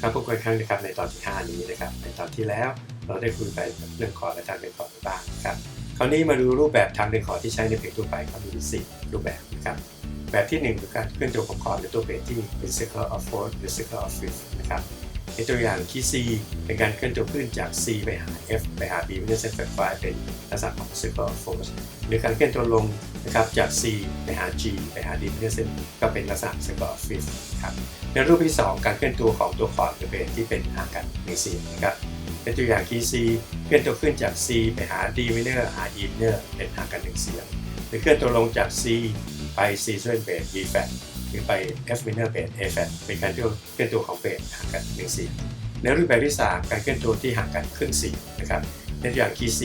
ครับพบกันอีกครั้งนะครับในตอนที่ 5 นี้นะครับ ในตอนที่แล้วเราได้คุยไปเรื่องคอร์ดและทางเดินคอร์ดไปบ้างนะครับ คราวนี้มาดูรูปแบบทางเดินคอร์ดที่ใช้ในเพลงทั่วไปก็มีสี่รูปแบบนะครับ แบบที่1คือการเคลื่อนตัวของคอร์ดหรือตัวเบสที่เป็น circle of f o r หรือ circle of fifth นะครับในตัวอย่างคีย์ C เป็นการเคลื่อนตัวขึ้นจาก C ไปหา F ไปหา B ไม่ใช่ set f 5เป็นลักษณะของ circle of fourth หรือการเคลื่อนตัวลง นะครับจาก C ไปหา G ไปหา D ไม่ใช่ set ก็เป็นลักษณะ circle of fifth ครับในรูปที่ 2 การเคลื่อนตัวของตัวคอร์ดหรือเบสที่เป็นห่างกันหนึ่งเสียงนะครับเป็นตัวอย่างคีย์ C เคลื่อนตัวขึ้นจาก C ไปหา D minor หา E minor เป็นห่างกันหนึ่งเสียงหรือเคลื่อนตัวลงจาก C ไป C ส่วนเบส D flat หรือไป F minor เบส A flat เป็นการเคลื่อนตัวของเบสห่างกันหนึ่งเสียงในรูปแบบที่ 3 การเคลื่อนตัวที่ห่างกันครึ่งเสียงนะครับในตัวอย่างคีย์ C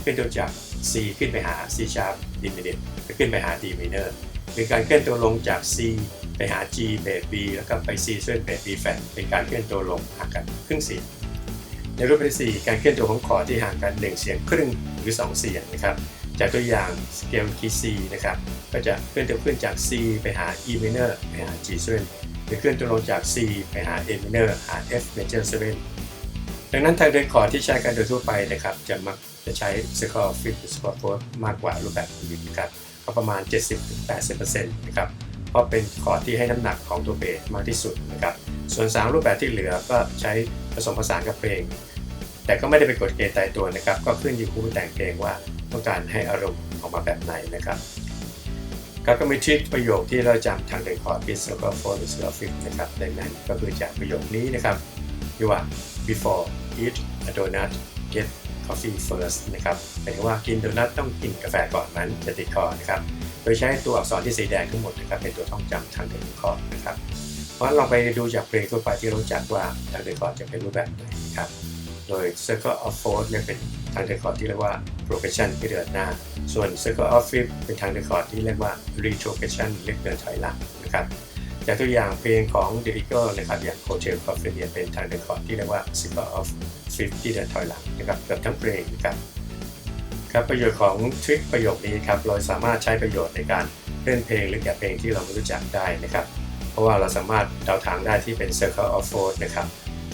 เคลื่อนตัวจาก C ขึ้นไปหา C sharp diminished ขึ้นไปหา D minor หรือการเคลื่อนตัวลงจาก C ไปหา G เบส B แล้วก็ไป C ส่วนเบส B flat เป็นการเคลื่อนตัวลงห่างกันครึ่งเสียงในรูปที่ 4 การเคลื่อนตัวของคอร์ดที่ห่างกัน 1 เสียงครึ่งหรือ 2 เสียงนะครับจากตัวอย่างสเกลคีย์ C นะครับก็จะเคลื่อนตัวขึ้นจาก C ไปหา E minor ไปหา G 7หรือเคลื่อนตัวลงจาก C ไปหา A minor หา F major 7ดังนั้นทางเดินคอร์ดที่ใช้กันโดยทั่วไปนะครับจะมัก จะใช้ circle of fifth หรือ circle of fourth มากกว่ารูปแบบอื่นนะครับก็ประมาณ 70-80%นะครับเพราะเป็นคอร์ดที่ให้น้ำหนักของตัวเบสมากที่สุดนะครับส่วน 3 รูปแบบที่เหลือก็ใช้ผสมผสานกับเพลง แต่ก็ไม่ได้เป็นกฎเกณฑ์ตายตัวนะครับ ก็ขึ้นอยู่ผู้แต่งเพลงว่าต้องการให้อารมณ์ออกมาแบบไหนนะครับก็ก็มีทริคประโยคที่เราจำทางเดคอร์ดเป็น circle four หรือ circle fifth นะครับดังนั้นก็คือจากประโยคนี้นะครับที่ว่า before eat a donut get coffee first นะครับหมายถึงว่ากินโดนัทต้องกินกาแฟก่อนนั้นจะติดคอนะครับ โดยใช้ตัวอักษรที่สีแดงทั้งหมดนะครับเป็นตัวท่องจำทางเดินคอร์นะครับ เพราะฉะนั้นลองไปดูจากเพลงทั่วไปที่รู้จักว่าทางเดินคอร์จะเป็นรูปแบบไหนครับ โดย circle of fourth เนี่ยเป็นทางเดินคอร์ที่เรียกว่า progression ที่เดินหน้า ส่วน circle of fifth เป็นทางเดินคอร์ที่เรียกว่า retrogression เรียกเดินถอยหลังนะครับจากตัวอย่างเพลงของ The Eagle นะครับอย่าง Hotel California เป็นทางเดินคอร์ที่เรียกว่า circle of fifth ที่เดินถอยหลัง นะครับกือบทั้งเพลงนะครับครับประโยชน์ของทริคประโยคนี้ครับเราสามารถใช้ประโยชน์ในการเล่นเพลงหรือแกะเพลงที่เราไม่รู้จักได้นะครับ เพราะว่าเราสามารถเดาทางได้ที่เป็น circle of f o u r นะครับ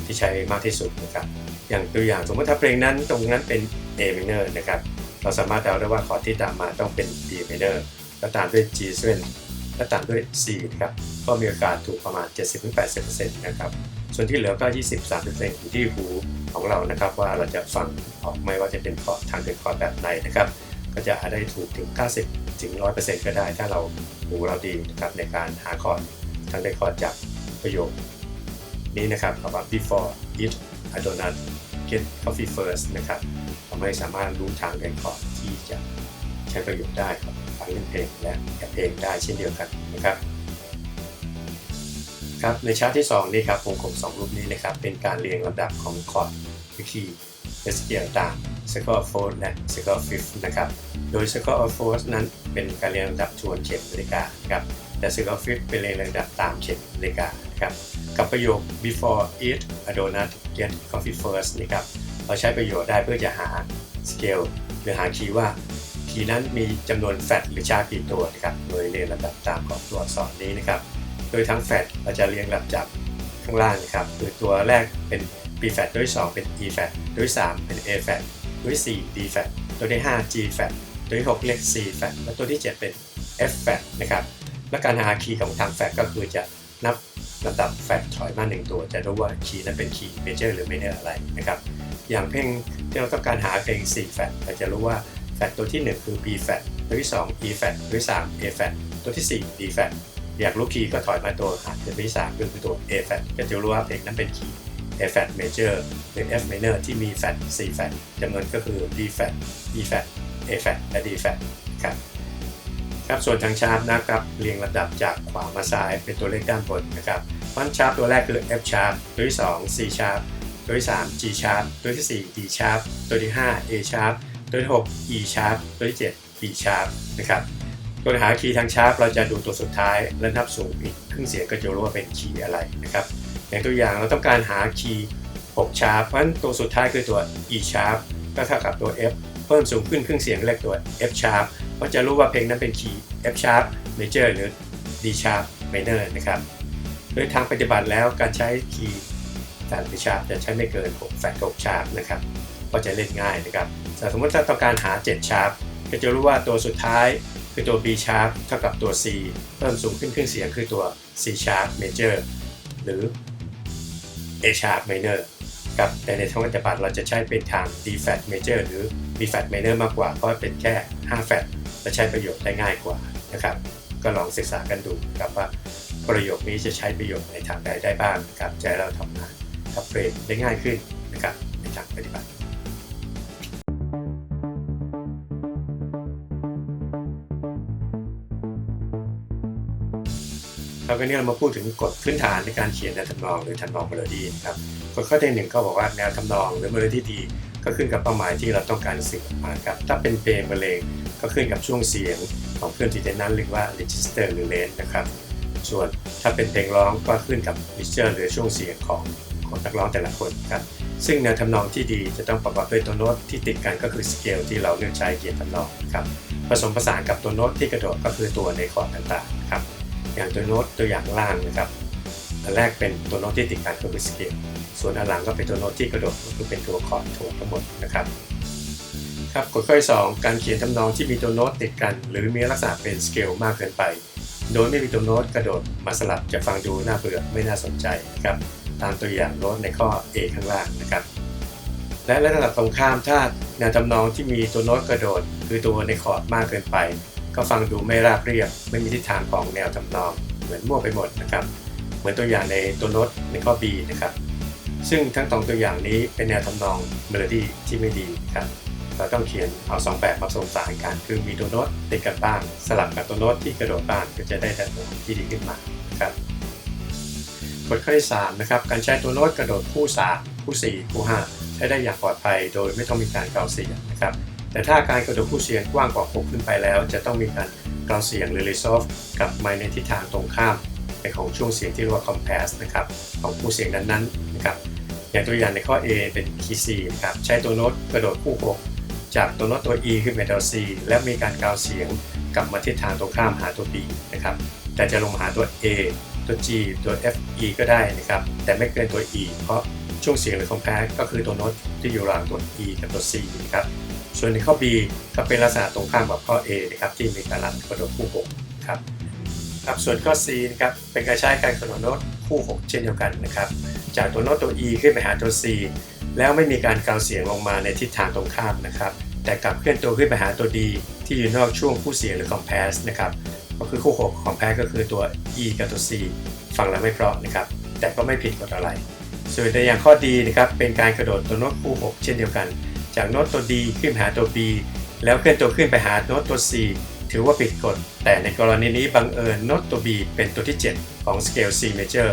ที่ใช้มากที่สุดนะครับ อย่างตัวอย่างสมมติถ้าเพลงนั้นตรงนั้นเป็น A minor นะครับเราสามารถเดาได้ว่าคอร์ดที่ตามมาต้องเป็น D minor แล้วตามด้วย G 7และตามด้วย C นะครับก็มีโอกาสถูกประมาณ 70-80%นะครับ ส่วนที่เหลือก็ 20-30%อยู่ที่หูของเรานะครับ ว่าเราจะฟังออกไหมว่าจะเป็นคอร์ดทางเป็นคอร์ดแบบไหนนะครับ ก็จะได้ถูกถึง 90 ถึง 100%ก็ได้ ถ้าเราหูเราดีนะครับในการหาคอร์ดทางเป็นคอร์ดจากประโยค นี้นะครับคำว่า before eat a donut get coffee first นะครับทำให้สามารถรู้ทางเดินคอร์ดที่จะใช้ประโยชน์ได้กับฟังเล่นเพลงและแกะเพลงได้เช่นเดียวกันนะครับ ครับในชาร์ตที่ 2 นี่ครับวงกลม2รูปนี้นะครับเป็นการเรียงลำดับของคอร์ดวิคีเอสเกียร์ตาม circle of fourth และ circle of fifth นะครับโดย circle of fourth นั้นเป็นการเรียงลำดับทวนเข็มนาฬิกาครับแต่ circle of fifth เป็นเรียงลำดับตามเข็มนาฬิกาครับกับประโยค before eat a donut get coffee first นะครับเราใช้ประโยชน์ได้เพื่อจะหา scale หรือหาคีย์ว่าคีย์นั้นมีจำนวนแฟตหรือชาร์ปกี่ตัวนะครับโดยเรียงลำดับตามของตัวอักษรนี้นะครับ โดยทั้งแฟตเราจะเรียงลำดับข้างล่างนะครับโดยตัวแรกเป็น B flat ตัวที่2เป็น E flat ตัวที่3เป็น A flat ตัวที่4 D fat ตัวที่ 5 G fat ตัวที่ 6 เรียก C fat และตัวที่ 7 เป็น F fat นะครับ และการหาคีย์ของทางแฟตก็คือจะนับลำดับแฟตถอยมา1ตัวจะรู้ว่าคีย์นั้นเป็นคีย์เมเจอร์หรือไม่เนอร์อะไรนะครับ อย่างเพลงที่เราต้องการหาเพลง C fat เราจะรู้ว่าแฟตตัวที่ 1 คือ B fat ตัวที่ 2 E fat ตัวที่ 3 A fat ตัวที่ 4 D fat อยากรู้คีย์ก็ถอยมาตัวหาตัวที่3ก็คือตัว A flat ก็จะรู้ว่าเพลงนั้นเป็นคีย์ A flat major หรือ F minor ที่มีแฟต4แฟตจำนวนก็คือ D flat E flat A flat และ D flat ครับครับส่วนทางชาร์ปนะครับเรียงลำดับจากขวามาซ้ายเป็นตัวเลขด้านบนนะครับฟันชาร์ปตัวแรกคือ F sharp ตัวที่ 2 C sharp ตัวที่ 3 G sharp ตัวที่ 4 D sharp ตัวที่ 5 A sharp ตัวที่ 6 E sharp ตัวที่ 7 B sharp นะครับ ตัวหาคีย์ทางชาร์ปเราจะดูตัวสุดท้ายและนับสูงอีกครึ่งเสียงก็จะรู้ว่าเป็นคีย์อะไรนะครับอย่างตัวอย่างเราต้องการหาคีย์6ชาร์ปเพราะฉะนั้นตัวสุดท้ายคือตัว E sharp ก็เท่ากับตัว F เพิ่มสูงขึ้นครึ่งเสียงเรียกตัว F sharp ก็จะรู้ว่าเพลงนั้นเป็นคีย์ F sharp major หรือ D sharp minor นะครับโดยทางปฏิบัติแล้วการใช้คีย์การไปชาร์ปจะใช้ไม่เกิน6แฟก6ชาร์ปนะครับก็จะเล่นง่ายนะครับแต่สมมติถ้าต้องการหา 7 ชาร์ปก็จะรู้ว่าตัวสุดท้าย คือตัว B sharp เท่ากับตัว C เพิ่มสูงขึ้นครึ่งเสียงคือตัว C sharp major หรือ A sharp minor ครับแต่ในทางปฏิบัติเราจะใช้เป็นทาง D flat major หรือ B flat minor มากกว่า เพราะเป็นแค่ 5 flat และใช้ประโยชน์ได้ง่ายกว่านะครับ ก็ลองศึกษากันดูครับว่าประโยคนี้จะใช้ประโยชน์ในทางใดได้บ้างนะครับจะให้เราทำงานกับเฟรมได้ง่ายขึ้นนะครับในทางปฏิบัติ ครับวันนี้เรามาพูดถึงกฎพื้นฐานในการเขียนแนวทำนองหรือทำนองเมโลดี้นะครับกฎข้อที่หนึ่งก็บอกว่าแนวทำนองหรือเมโลดี้ดีก็ขึ้นกับเป้าหมายที่เราต้องการสื่อออกมาครับถ้าเป็นเพลงบรรเลงก็ขึ้นกับช่วงเสียงของเครื่องที่จะนั้นเรียกว่า register หรือ range นะครับส่วนถ้าเป็นเพลงร้องก็ขึ้นกับ register หรือช่วงเสียงของของนักร้องแต่ละคนครับซึ่งแนวทำนองที่ดีจะต้องประกอบด้วยตัวโน้ตที่ติดกันก็คือสเกลที่เราเลือกใช้เขียนทำนองครับผสมผสานกับตัวโน้ตที่กระโดดก็คือตัวในคอร์ดต่างๆครับ อย่างตัวโน้ตตัวอย่างล่างนะครับอันแรกเป็นตัวโน้ตที่ติดกันก็คือสเกลส่วนอันหลังก็เป็นตัวโน้ตที่กระโดดก็คือเป็นตัวคอร์ดทั้งหมดทั้งหมดนะครับครับกฎข้อที่สองการเขียนทำนองที่มีตัวโน้ตติดกัน หรือมีลักษณะเป็นสเกลมากเกินไป โดยไม่มีตัวโน้ตกระโดดมาสลับจะฟังดูน่าเบื่อไม่น่าสนใจครับตามตัวอย่างโน้ตในข้อ A ข้างล่างนะครับ และระดับตรงข้ามถ้าแนวทำนองที่มีตัวโน้ตกระโดด คือตัวในคอร์ดมากเกินไป ก็ฟังดูไม่ราบเรียบ ไม่มีทิศทางของแนวทำนอง เหมือนมั่วไปหมดนะครับ เหมือนตัวอย่างในตัวโน้ตในข้อ B นะครับ ซึ่งทั้งสองตัวอย่างนี้เป็นแนวทำนองเมโลดี้ที่ไม่ดีครับ เราต้องเขียนเอาสองแบบมาผสมสานกัน คือมีตัวโน้ตติดกันบ้าง สลับกับตัวโน้ตที่กระโดดบ้างก็จะได้แนวทำนองที่ดีขึ้นมาครับกฎข้อที่3นะครับ การใช้ตัวโน้ตกระโดดคู่ 3 คู่ 4 คู่ 5 ใช้ได้อย่างปลอดภัยโดยไม่ต้องมีการเกาเสียงนะครับ แต่ถ้าการกระโดดคู่เสียงกว้างกว่า 6 ขึ้นไปแล้ว จะต้องมีการเกาเสียงหรือ resolve กับไมค์ในทิศทางตรงข้ามในของช่วงเสียงที่เรียกว่า compass นะครับของคู่เสียงนั้นๆนะครับอย่างตัวอย่างในข้อ A เป็น key C นะครับใช้ตัวโน้ตกระโดดคู่ 6 จากตัวโน้ตตัว E ขึ้นไปตัว C และมีการกลาวเสียงกลับมาทิศทางตรงข้ามหาตัว B นะครับแต่จะลงหาตัว A ตัว G ตัว F E ก็ได้นะครับแต่ไม่เกินตัว E เพราะช่วงเสียงหรือคอมแพสก็คือตัวโน้ตที่อยู่ระหว่างตัว E กับตัว C นะครับ ส่วนในข้อ B ก็เป็นลักษณะตรงข้ามกับข้อ A นะครับที่มีการรับกระโดดคู่6ครับครับส่วนข้อ C นะครับเป็นการใช้การกระโดดโน้ตคู่6เช่นเดียวกันนะครับจากตัวโน้ตตัว E ขึ้นไปหาตัว C แล้วไม่มีการกาวเสียงลงมาในทิศทางตรงข้ามนะครับแต่กลับเคลื่อนตัวขึ้นไปหาตัว D ที่อยู่นอกช่วงคู่เสียงหรือ compass นะครับก็คือคู่6 compass ก็คือตัว E กับตัว C ฟังแล้วไม่เพราะนะครับแต่ก็ไม่ผิดกฎอะไร ส่วนในอย่างข้อดีนะครับเป็นการกระโดดตัวโน้ตคู่ 6 เช่นเดียวกัน จากโน้ตตัว D ขึ้นหาตัว B แล้วเคลื่อนตัวขึ้นไปหาโน้ตตัว C ถือว่าผิดกฎ แต่ในกรณีนี้บังเอิญโน้ตตัว B เป็นตัวที่ 7 ของสเกล C major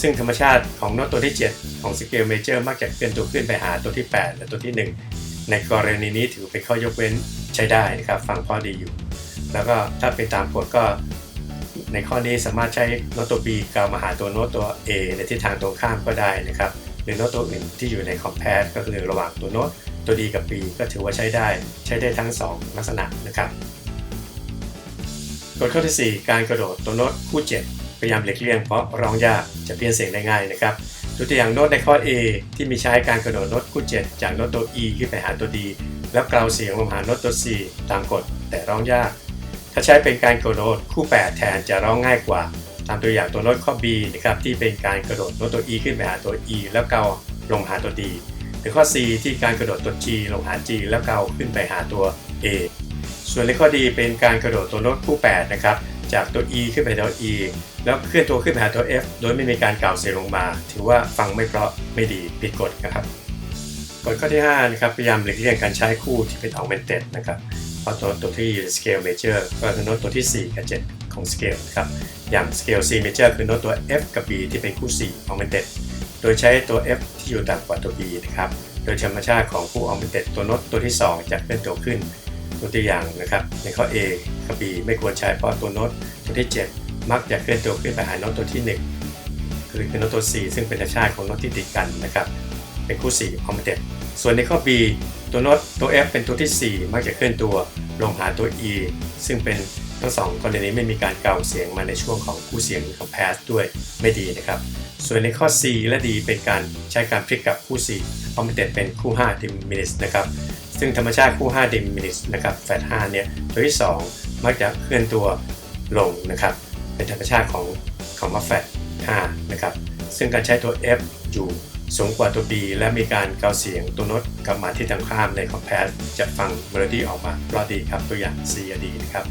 ซึ่งธรรมชาติของโน้ตตัวที่ 7 ของสเกลเมเจอร์มักจะเคลื่อนตัวขึ้นไปหาตัวที่ 8 และตัวที่ 1 ในกรณีนี้ถือเป็นข้อยกเว้นใช้ได้นะครับฟังพอดีอยู่ แล้วก็ถ้าเป็นตามกฎก็ ในข้อนี้สามารถใช้โน้ตตัว B กล่าวมาหาตัวโน้ตตัว A ในทิศทางตรงข้ามก็ได้นะครับ หรือโน้ตตัวอื่นที่อยู่ในคอมแพสก็คือระหว่างตัวโน้ตตัว D กับ B ก็ถือว่าใช้ได้ใช้ได้ทั้ง 2 ลักษณะนะครับกฎข้อที่ 4 การกระโดดตัวโน้ตคู่ 7 พยายามหลีกเลี่ยงเพราะร้องยากจะเพี้ยนเสียงได้ง่ายนะครับตัวอย่างโน้ตในข้อ A ที่มีใช้การกระโดดโน้ตคู่ 7 จากโน้ตตัว E ขึ้นไปหาตัว D แล้วกล่าวเสียงลงหาโน้ตตัว C ตามกฎแต่ร้องยาก ถ้าใช้เป็นการกระโดดคู่ 8 แทนจะร้องง่ายกว่า ตามตัวอย่างตัวโน้ตข้อ B นะครับที่เป็นการกระโดดโน้ตตัว E ขึ้นไปหาตัว E แล้วเกาลงหาตัว D หรือข้อ C ที่การกระโดดตัว G ลงหา G แล้วเกาขึ้นไปหาตัว A ส่วนในข้อดีเป็นการกระโดดตัวโน้ตคู่ 8 นะครับ จากตัว E ขึ้นไปตัว E แล้วเคลื่อนตัวขึ้นไปหาตัว F โดยไม่มีการกล่าวเสียงลงมา ถือว่าฟังไม่เพราะไม่ดีผิดกฎนะครับกฎข้อที่5นะครับพยายามหลีกเลี่ยงการใช้คู่ที่เป็น augmented นะครับเพราะตัวตัวที่ scale major ก็คือโน้ตตัวที่ 4 กับ 7 ของ scale นะครับอย่าง scale C major คือโน้ตตัว F กับ B ที่เป็นคู่4 augmented โดยใช้ตัว F ที่อยู่ต่ำกว่าตัว B นะครับโดยธรรมชาติของคู่ augmented ตัวโน้ตตัวที่ 2 จะเคลื่อนตัวขึ้นตัวตัวอย่างนะครับในข้อ A กับ B ไม่ควรใช้เพราะตัวโน้ตตัวที่ 7 มักจะเคลื่อนตัวขึ้นไปหาโน้ตตัวที่ 1 คือคือโน้ตตัว 4 ซึ่งเป็นธรรมชาติของโน้ตที่ติดกันนะครับเป็นคู่4 augmented ส่วนในข้อ B ตัวโน้ตตัว F เป็นตัวที่ 4 มักจะเคลื่อนตัวลงหาตัว E ซึ่งเป็น ทั้งสองกรณีไม่มีการกล่าวเสียงมาในช่วงของคู่เสียงของ pass ด้วยไม่ดีนะครับ ส่วนในข้อ C และ D เป็นการใช้การพลิกกับคู่4เพราะมันเต็ดเป็นคู่5 diminished นะครับซึ่งธรรมชาติคู่5 diminished นะครับแฟต5เนี่ยตัวที่ 2 มักจะเคลื่อนตัวลงนะครับ เป็นธรรมชาติของของว่าแฟต5นะครับซึ่งการใช้ตัว F อยู่สูงกว่าตัว B และมีการเกาเสียงตัวโน้ตกลับมาที่ทางข้ามในคอมเพสจะฟังเมโลดี้ออกมาเพราะดีครับตัวอย่าง C กับ D นะครับ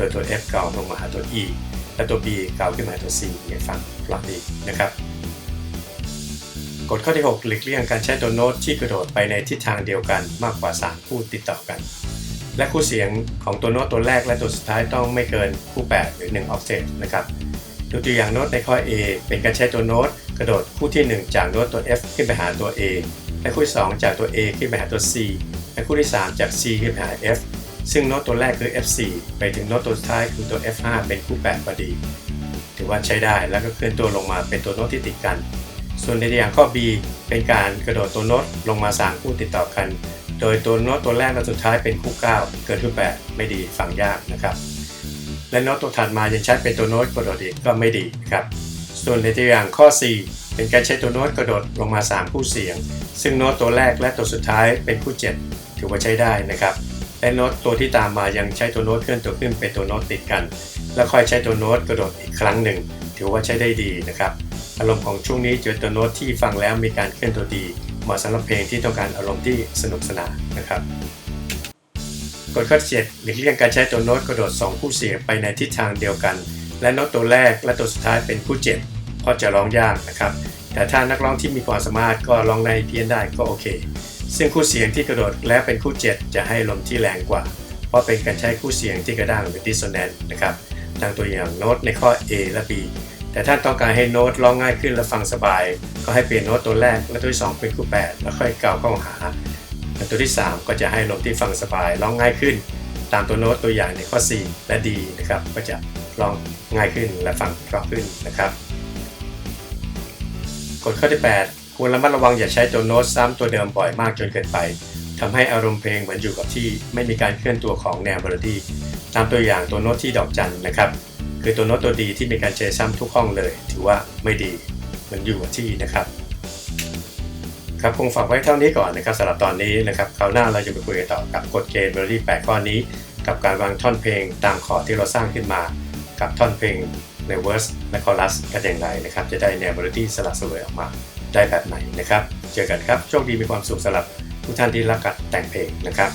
โดยตัว F เก่าลงมาหาตัว E และตัว B เก่าขึ้นมาหาตัว C เนี่ยฟังเพราะดีนะครับกฎข้อที่ 6 หลีกเลี่ยงการใช้ตัวโน้ตที่กระโดดไปในทิศทางเดียวกันมากกว่า 3 คู่ติดต่อกัน และคู่เสียงของตัวโน้ตตัวแรกและตัวสุดท้ายต้องไม่เกินคู่ 8 หรือ 1 ออกเซตนะครับดูตัวอย่างโน้ตในข้อ A เป็นการใช้ตัวโน้ตกระโดดคู่ที่ 1 จากโน้ตตัว F ขึ้นไปหาตัว A และคู่ที่2จากตัว A ขึ้นไปหาตัว C และคู่ที่ 3 จาก C ขึ้นไปหา F ซึ่งโน้ตตัวแรกคือ F4 ไปถึงโน้ตตัวสุดท้ายคือตัว F5 เป็นคู่8พอดี ถือว่าใช้ได้แล้วก็เคลื่อนตัวลงมาเป็นตัวโน้ตที่ติดกัน ส่วนในตัวอย่างข้อ B เป็นการกระโดดตัวโน้ตลงมา3คู่ติดต่อกัน โดยตัวโน้ตตัวแรกและสุดท้ายเป็นคู่ 9 เกินคู่8ไม่ดีฟังยากนะครับ และโน้ตตัวถัดมายังใช้เป็นตัวโน้ตกระโดดอีกก็ไม่ดีนะครับ ส่วนในตัวอย่างข้อ4เป็นการใช้ตัวโน้ตกระโดดลงมา 3 คู่เสียง ซึ่งโน้ตตัวแรกและตัวสุดท้ายเป็นคู่ 7 ถือว่าใช้ได้นะครับ และโน้ตตัวที่ตามมายังใช้ตัวโน้ตเคลื่อนตัวขึ้นเป็นตัวโน้ตติดกัน แล้วค่อยใช้ตัวโน้ตกระโดดอีกครั้งหนึ่ง ถือว่าใช้ได้ดีนะครับอารมณ์ของช่วงนี้เจอตัวโน้ตที่ฟังแล้วมีการเคลื่อนตัวดีเหมาะสำหรับเพลงที่ต้องการอารมณ์ที่สนุกสนานนะครับกฎข้อที่7หลีกเลี่ยงการใช้ตัวโน้ตกระโดด 2 คู่เสียงไปในทิศทางเดียวกัน และโน้ตตัวแรกและตัวสุดท้ายเป็นคู่7เพราะจะร้องยากนะครับ แต่ถ้านักร้องที่มีความสามารถก็ร้องในเพี้ยนได้ก็โอเค ซึ่งคู่เสียงที่กระโดดและเป็นคู่ 7 จะให้ลมที่แรงกว่า เพราะเป็นการใช้คู่เสียงที่กระด้างหรือ dissonant นะครับดังตัวอย่างโน้ตในข้อ A และ B แต่ถ้าต้องการให้โน้ตร้องง่ายขึ้นและฟังสบาย ก็ให้เปลี่ยนโน้ตตัวแรกและตัวที่ 2 เป็นคู่ 8 แล้วค่อยเกาเข้าหาและตัวที่ 3 ก็จะให้ลมที่ฟังสบายร้องง่ายขึ้น ตามตัวโน้ตตัวอย่างในข้อ C และ D นะครับก็จะร้องง่ายขึ้นและฟังเพราะขึ้นนะครับกฎข้อที่ 8 ควรระมัดระวังอย่าใช้ตัวโน้ตซ้ำตัวเดิมบ่อยมากจนเกินไปทำให้อารมณ์เพลงเหมือนอยู่กับที่ไม่มีการเคลื่อนตัวของแนวเมโลดี้ตามตัวอย่างตัวโน้ตที่ดอกจันนะครับ คือตัวโน้ตตัวดีที่มีการใช้ซ้ำทุกห้องเลย ถือว่าไม่ดีเหมันอยู่กับที่นะครับครับคงฝากไว้เท่านี้ก่อนนะครับสำหรับตอนนี้นะครับคราวหน้าเราจะไปคุยกันต่อกับกฎเกณฑ์เมโลดี้8ข้อนี้ กับการวางท่อนเพลงตามคอที่เราสร้างขึ้นมา กับท่อนเพลงในเวอร์สและคอรัสกันอย่างไรนะครับจะได้แนวเมโลดี้สลับสวยออกมา ได้แบบไหนนะครับ เจอกันครับ โชคดีมีความสุขสำหรับทุกท่านที่รักกัดแต่งเพลงนะครับ